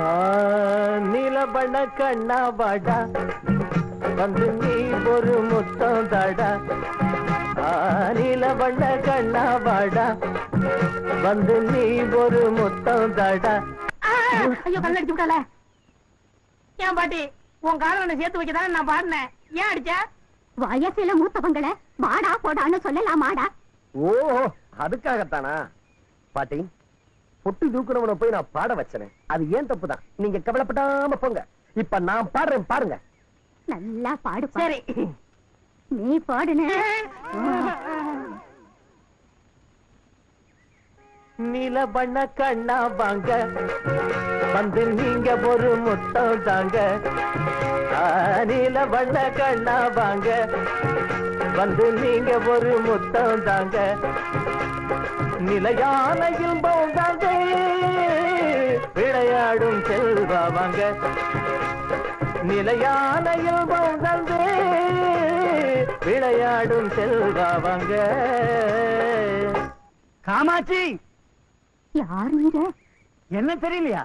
ஆ, நீலவண்ண கண்ணா வாடா. வந்து நீ ஒரு முத்தம் தாடா. ஆ, நீலவண்ண கண்ணா வாடா. வந்து நீ ஒரு முத்தம் தாடா. ஐயோ கல்ல அடிச்சு விட்டால ஏன் பாட்டி உன் காதலனை சேர்த்து வைக்கதானே நான் பாடினேன். ஏன் அடிச்ச? வயசுல மூத்தவங்கள வாடா போடான்னு சொல்லலாமாடா. ஓ அதுக்காகத்தானா? பாட்டி பொட்டு தூக்குறவனை போய் நான் பாட வச்சனே. அது ஏன் தப்பு தான் நீங்க கவலைப்படாம போங்க. இப்ப நான் பாடுறேன் பாருங்க. நல்லா பாடு சரி. நீ பாடுன. நீலவண்ண கண்ணா வாங்க. வந்து நீங்க ஒரு முத்தம் தாங்க. ஆ, நீலவண்ண கண்ணா வாங்க. வந்து நீங்க ஒரு முத்தம் தாங்க. நிலையான இன்பம் தாங்க விளையாடும் செல்வா வாங்க. நிலையான இன்பம் தந்து விளையாடும் செல்வா வாங்க. காமாட்சி! யார் நீங்க? என்ன தெரியலையா?